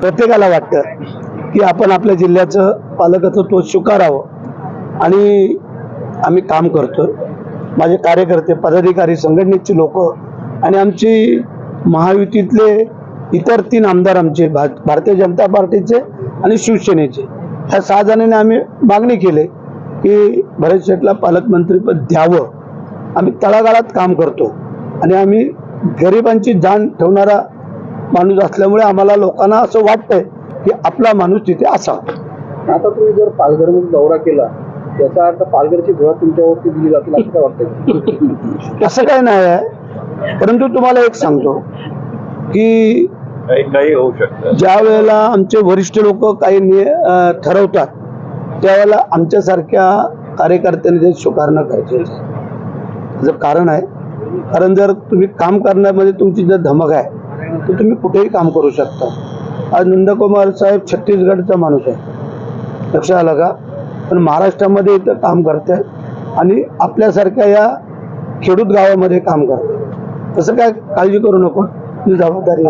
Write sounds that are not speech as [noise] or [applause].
प्रत्येकाला वाटतं की आपण आपल्या जिल्ह्याचं पालकत्व स्वीकारावं. आणि आम्ही काम करतो माझे कार्यकर्ते पदाधिकारी संघटनेची लोक आणि आमची महायुतीतले इतर तीन आमदार आमचे भा भारतीय जनता पार्टीचे आणि शिवसेनेचे. ह्या सहा जणांनी आम्ही मागणी केली की भरत शेठला पालकमंत्रीपद द्यावं. आम्ही तळागाळात काम करतो. आणि आम्ही गरिबांची जाण ठेवणारा माणूस असल्यामुळे आम्हाला लोकांना असं वाटतंय की आपला माणूस तिथे असावा आता तुम्ही जर पालघरमध्ये दौरा केला याचा अर्थ पालघरची धुळा तुमच्यावरती दिली जातील असं काय वाटतं असं [laughs] काय नाही आहे. परंतु तुम्हाला एक सांगतो की काही काही होऊ शकतं. ज्या वेळेला आमचे वरिष्ठ लोक काही ठरवतात त्यावेळेला आमच्यासारख्या कार्यकर्त्यांनी ते स्वीकारणं गरजेचं आहे. त्याचं कारण आहे कारण जर तुम्ही काम करण्यामध्ये तुमची जर धमक आहे तर तुम्ही कुठेही काम करू शकता. आज नंदकुमार साहेब छत्तीसगडचा माणूस आहे. लक्षात आलं का? पण महाराष्ट्रामध्ये इथं काम करतात आणि आपल्यासारख्या या खेडूत गावामध्ये काम करतात तसं काय काळजी करू नको. ही जबाबदारी